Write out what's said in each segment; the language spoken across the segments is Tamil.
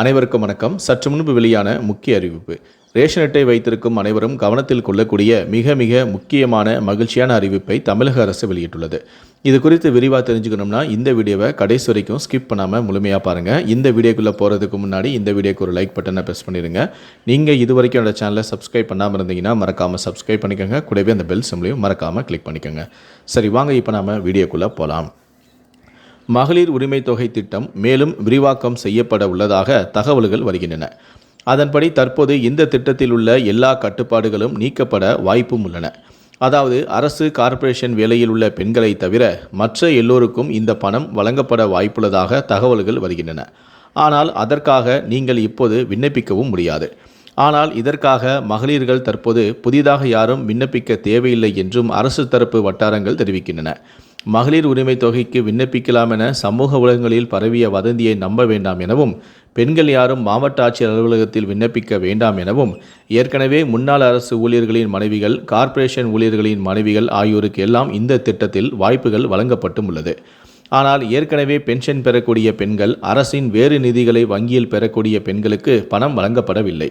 அனைவருக்கும் வணக்கம். சற்று முன்பு வெளியான முக்கிய அறிவிப்பு. ரேஷன் அட்டை வைத்திருக்கும் அனைவரும் கவனத்தில் கொள்ளக்கூடிய மிக மிக முக்கியமான மகிழ்ச்சியான அறிவிப்பை தமிழக அரசு வெளியிட்டுள்ளது. இது குறித்து விரிவாக தெரிஞ்சுக்கணும்னா இந்த வீடியோவை கடைசி வரைக்கும் ஸ்கிப் பண்ணாமல் முழுமையாக பாருங்கள் இந்த வீடியோக்குள்ளே போகிறதுக்கு முன்னாடி இந்த வீடியோக்கு ஒரு லைக் பட்டனை ப்ரெஸ் பண்ணிடுங்க. நீங்கள் இது வரைக்கும் என்னோட சேனலை சப்ஸ்கிரைப் பண்ணாமல் இருந்தீங்கன்னா மறக்காமல் சப்ஸ்கிரைப் பண்ணிக்கோங்க. கூடவே அந்த பெல் சிம்லையும் மறக்காமல் கிளிக் பண்ணிக்கோங்க. சரி வாங்க இப்போ நாம வீடியோக்குள்ளே போகலாம் மகளிர் உரிமை தொகை திட்டம் மேலும் விரிவாக்கம் செய்யப்பட உள்ளதாக தகவல்கள் வருகின்றன. அதன்படி தற்போது இந்த திட்டத்தில் உள்ள எல்லா கட்டுப்பாடுகளும் நீக்கப்பட வாய்ப்பும் உள்ளன. அதாவது அரசு கார்ப்பரேஷன் வேலையில் உள்ள பெண்களை தவிர மற்ற எல்லோருக்கும் இந்த பணம் வழங்கப்பட வாய்ப்புள்ளதாக தகவல்கள் வருகின்றன. ஆனால் அதற்காக நீங்கள் இப்போது விண்ணப்பிக்கவும் முடியாது. ஆனால் இதற்காக மகளிர்கள் தற்போது புதிதாக யாரும் விண்ணப்பிக்க தேவையில்லை என்றும் அரசு தரப்பு வட்டாரங்கள் தெரிவிக்கின்றன. மகளிர் உரிமை தொகைக்கு விண்ணப்பிக்கலாம் என சமூக ஊடகங்களில் பரவிய வதந்தியை நம்ப வேண்டாம் எனவும் பெண்கள் யாரும் மாவட்ட ஆட்சியர் அலுவலகத்தில் விண்ணப்பிக்க வேண்டாம் எனவும் ஏற்கனவே முன்னாள் அரசு ஊழியர்களின் மனைவிகள் கார்ப்பரேஷன் ஊழியர்களின் மனைவிகள் ஆகியோருக்கு எல்லாம் இந்த திட்டத்தில் வாய்ப்புகள் வழங்கப்பட்டும் உள்ளது. ஆனால் ஏற்கனவே பென்ஷன் பெறக்கூடிய பெண்கள் அரசின் வேறு நிதிகளை வங்கியில் பெறக்கூடிய பெண்களுக்கு பணம் வழங்கப்படவில்லை.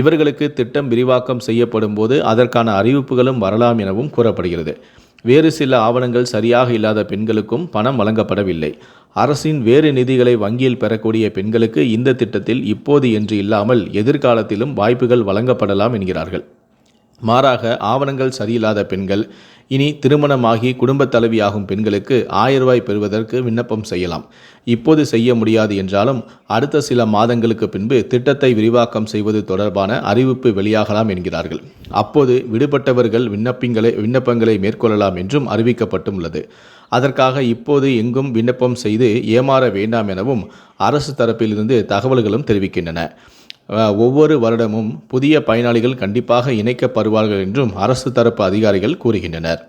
இவர்களுக்கு திட்டம் விரிவாக்கம் செய்யப்படும் போது அதற்கான அறிவிப்புகளும் வரலாம் எனவும் கூறப்படுகிறது. வேறு சில ஆவணங்கள் சரியாக இல்லாத பெண்களுக்கும் பணம் வழங்கப்படவில்லை. அரசின் வேறு நிதிகளை வங்கியில் பெறக்கூடிய பெண்களுக்கு இந்த திட்டத்தில் இப்போது என்று இல்லாமல் எதிர்காலத்திலும் வாய்ப்புகள் வழங்கப்படலாம் என்கிறார்கள். மாறாக ஆவணங்கள் சரியில்லாத பெண்கள் இனி திருமணமாகி குடும்பத் தலைவியாகும் பெண்களுக்கு ஆயிரம் ரூபாய் பெறுவதற்கு விண்ணப்பம் செய்யலாம். இப்போது செய்ய முடியாது என்றாலும் அடுத்த சில மாதங்களுக்கு பின்பு திட்டத்தை விரிவாக்கம் செய்வது தொடர்பான அறிவிப்பு வெளியாகலாம் என்கிறார்கள். அப்போது விடுபட்டவர்கள் விண்ணப்பங்களை விண்ணப்பங்களை மேற்கொள்ளலாம் என்றும் அறிவிக்கப்பட்டுள்ளது அதற்காக இப்போது எங்கும் விண்ணப்பம் செய்து ஏமாற வேண்டாம் எனவும் அரசு தரப்பிலிருந்து தகவல்களும் தெரிவிக்கின்றன. ஒவ்வொரு வருடமும் புதிய பயனாளிகள் கண்டிப்பாக இணைக்கப்படுவார்கள் என்றும் அரசு தரப்பு அதிகாரிகள் கூறுகின்றனர்.